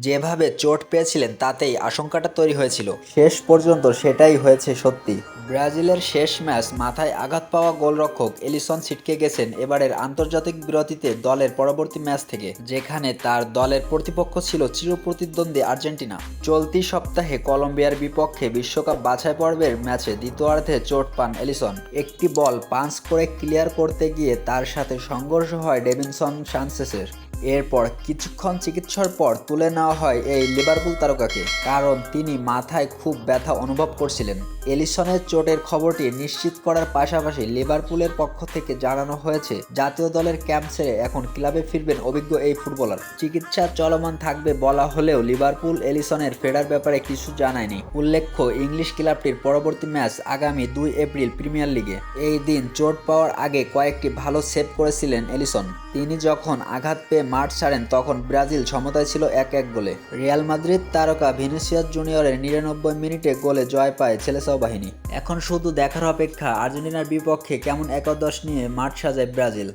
যেভাবে চোট পেয়েছিলেন তাতেই আশঙ্কাটা তৈরি হয়েছিল। শেষ পর্যন্ত সেটাই হয়েছে সত্যি। ব্রাজিলের শেষ ম্যাচ মাথায় আঘাত পাওয়া গোলরক্ষক এলিসন ছিটকে গেছেন এবারের আন্তর্জাতিক বিরতিতে দলের পরবর্তী ম্যাচ থেকে যেখানে তার দলের প্রতিপক্ষ ছিল চিরপ্রতিদ্বন্দ্বী আর্জেন্টিনা। চলতি সপ্তাহে কলম্বিয়ার বিপক্ষে বিশ্বকাপ বাছাই পর্বের ম্যাচে দ্বিতীয়ার্ধে চোট পান এলিসন। একটি বল পাঞ্চ করে ক্লিয়ার করতে গিয়ে তার সাথে সংঘর্ষ হয় ডেভিনসন সানসেসের এরপর কিছুক্ষণ চিকিৎসার পর তুলে নেওয়া হয় এই লিভারপুল তারকাকে, কারণ তিনি মাথায় খুব ব্যথা অনুভব করছিলেন। এলিসনের চোটের খবরটি নিশ্চিত করার পাশাপাশি লিভারপুলের পক্ষ থেকে জানানো হয়েছে, জাতীয় দলের ক্যাম্প ছেড়ে এখন ক্লাবে ফিরবেন অভিজ্ঞ এই ফুটবলার। চিকিৎসা চলমান থাকবে বলা হলেও লিভারপুল এলিসনের ফেরার ব্যাপারে কিছু জানায়নি। উল্লেখ্য, ইংলিশ ক্লাবটির পরবর্তী ম্যাচ আগামী দুই এপ্রিল প্রিমিয়ার লিগে। এই দিন চোট পাওয়ার আগে কয়েকটি ভালো সেভ করেছিলেন এলিসন। তিনি যখন আঘাত পেয়ে মাঠ ছাড়েন, তখন ব্রাজিল সমতায় ছিল এক এক গোলে। রিয়াল মাদ্রিদ তারকা ভিনিসিয়াস জুনিয়রের নিরানব্বই মিনিটে গোলে জয় পায় ছেলেসাও বাহিনী। এখন শুধু দেখার অপেক্ষা, আর্জেন্টিনার বিপক্ষে কেমন একাদশ নিয়ে মাঠ সাজায় ব্রাজিল।